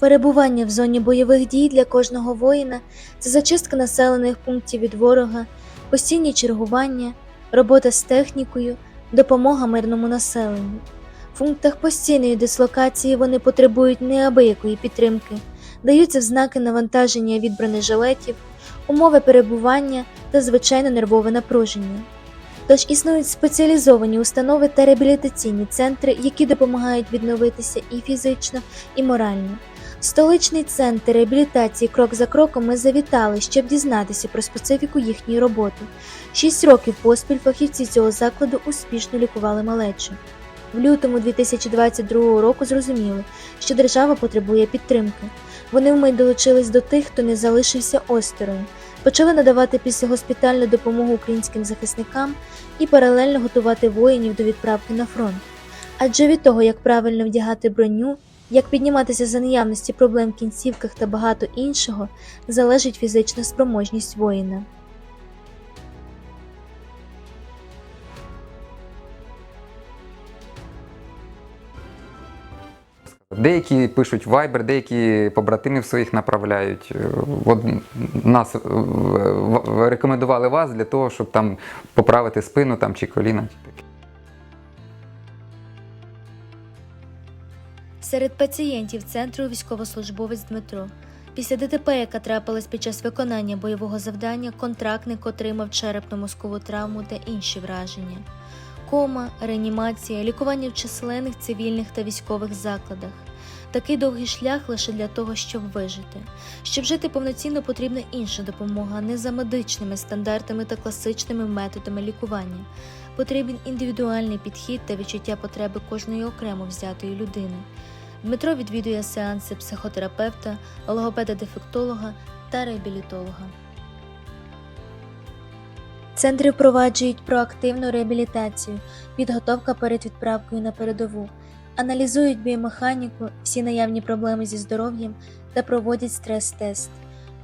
Перебування в зоні бойових дій для кожного воїна це зачистка населених пунктів від ворога, постійні чергування, робота з технікою, допомога мирному населенню. В пунктах постійної дислокації вони потребують неабиякої підтримки, даються взнаки навантаження від бронежилетів, умови перебування та звичайно нервове напруження. Тож існують спеціалізовані установи та реабілітаційні центри, які допомагають відновитися і фізично, і морально. Столичний центр реабілітації крок за кроком ми завітали, щоб дізнатися про специфіку їхньої роботи. Шість років поспіль фахівці цього закладу успішно лікували малечу. В лютому 2022 року зрозуміли, що держава потребує підтримки. Вони вмить долучились до тих, хто не залишився осторонь, почали надавати післягоспітальну допомогу українським захисникам і паралельно готувати воїнів до відправки на фронт. Адже від того, як правильно вдягати броню, як підніматися за наявності проблем в кінцівках та багато іншого, залежить фізична спроможність воїна. Деякі пишуть Viber, деякі побратимів своїх направляють. Е, От нас е, рекомендували вас для того, щоб там поправити спину там, чи коліна. Серед пацієнтів центру військовослужбовець Дмитро. Після ДТП, яка трапилась під час виконання бойового завдання, контрактник отримав черепно-мозкову травму та інші враження. Кома, реанімація, лікування в численних цивільних та військових закладах. Такий довгий шлях лише для того, щоб вижити. Щоб жити повноцінно, потрібна інша допомога, не за медичними стандартами та класичними методами лікування. Потрібен індивідуальний підхід та відчуття потреби кожної окремо взятої людини. Дмитро відвідує сеанси психотерапевта, логопеда-дефектолога та реабілітолога. Центри впроваджують проактивну реабілітацію, підготовка перед відправкою на передову, аналізують біомеханіку, всі наявні проблеми зі здоров'ям та проводять стрес-тест.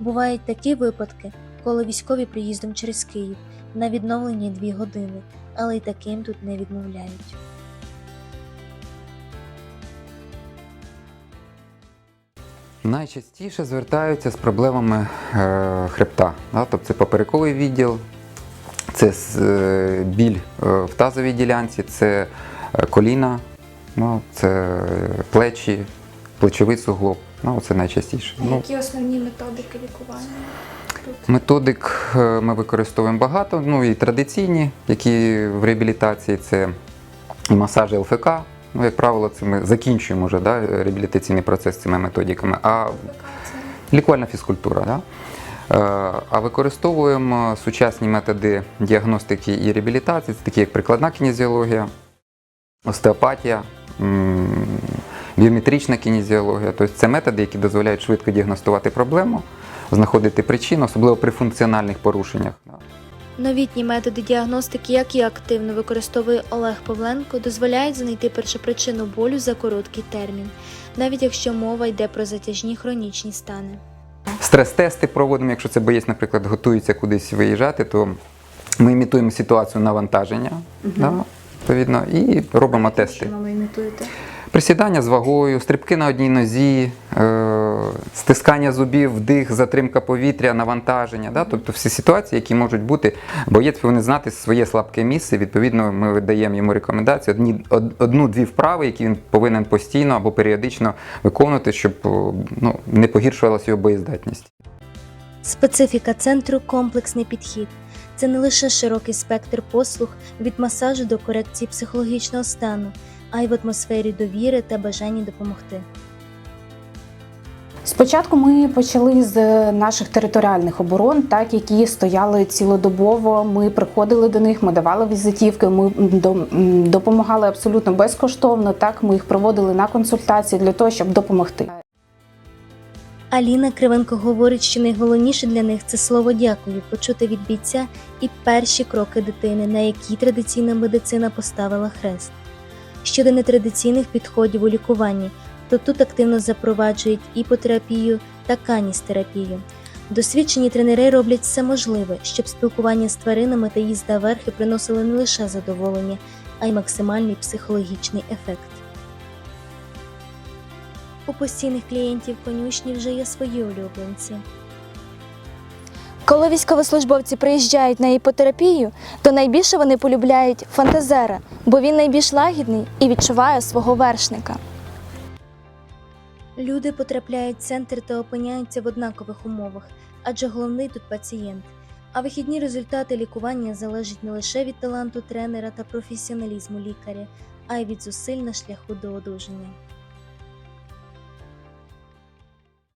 Бувають такі випадки, коли військові приїздом через Київ на відновлення 2 години, але й таким тут не відмовляють. Найчастіше звертаються з проблемами е, хребта. Тобто це поперековий відділ, це е, біль е, в тазовій ділянці, це коліна, ну, це плечі, плечовий суглоб. Ну, це найчастіше. Ну, які основні методики лікування? Методик ми використовуємо багато, ну і традиційні, які в реабілітації це і масажі ЛФК. Ну, як правило, це ми закінчуємо вже да, реабілітаційний процес цими методиками. А лікувальна фізкультура. Да? Е, А використовуємо сучасні методи діагностики і реабілітації, це такі як прикладна кінезіологія, остеопатія, біометрична кінезіологія. Тобто це методи, які дозволяють швидко діагностувати проблему, знаходити причину, особливо при функціональних порушеннях. Новітні методи діагностики, які активно використовує Олег Павленко, дозволяють знайти першопричину болю за короткий термін, навіть якщо мова йде про затяжні хронічні стани. Стрес-тести проводимо, якщо це боєць, наприклад, готується кудись виїжджати, то ми імітуємо ситуацію навантаження, да, відповідно, і робимо тести. Що ви імітуєте? Присідання з вагою, стрибки на одній нозі, е, стискання зубів, вдих, затримка повітря, навантаження. Да? Тобто всі ситуації, які можуть бути, боєць повинен знати своє слабке місце. Відповідно, ми видаємо йому рекомендації, одні, одну-дві вправи, які він повинен постійно або періодично виконувати, щоб ну, не погіршувалася його боєздатність. Специфіка центру комплексний підхід. Це не лише широкий спектр послуг від масажу до корекції психологічного стану, а й в атмосфері довіри та бажанні допомогти. Спочатку ми почали з наших територіальних оборон, так які стояли цілодобово. Ми приходили до них, ми давали візитівки, ми допомагали абсолютно безкоштовно. Так ми їх проводили на консультації для того, щоб допомогти. Аліна Кривенко говорить, що найголовніше для них це слово дякую, почути від бійця і перші кроки дитини, на які традиційна медицина поставила хрест. Щодо нетрадиційних підходів у лікуванні, то тут активно запроваджують іпотерапію та каністерапію. Досвідчені тренери роблять все можливе, щоб спілкування з тваринами та їзда верхи приносили не лише задоволення, а й максимальний психологічний ефект. У постійних клієнтів конюшні вже є свої улюбленці. Коли військовослужбовці приїжджають на іпотерапію, то найбільше вони полюбляють фантазера, бо він найбільш лагідний і відчуває свого вершника. Люди потрапляють в центр та опиняються в однакових умовах, адже головний тут пацієнт. А вихідні результати лікування залежать не лише від таланту тренера та професіоналізму лікаря, а й від зусиль на шляху до одужання.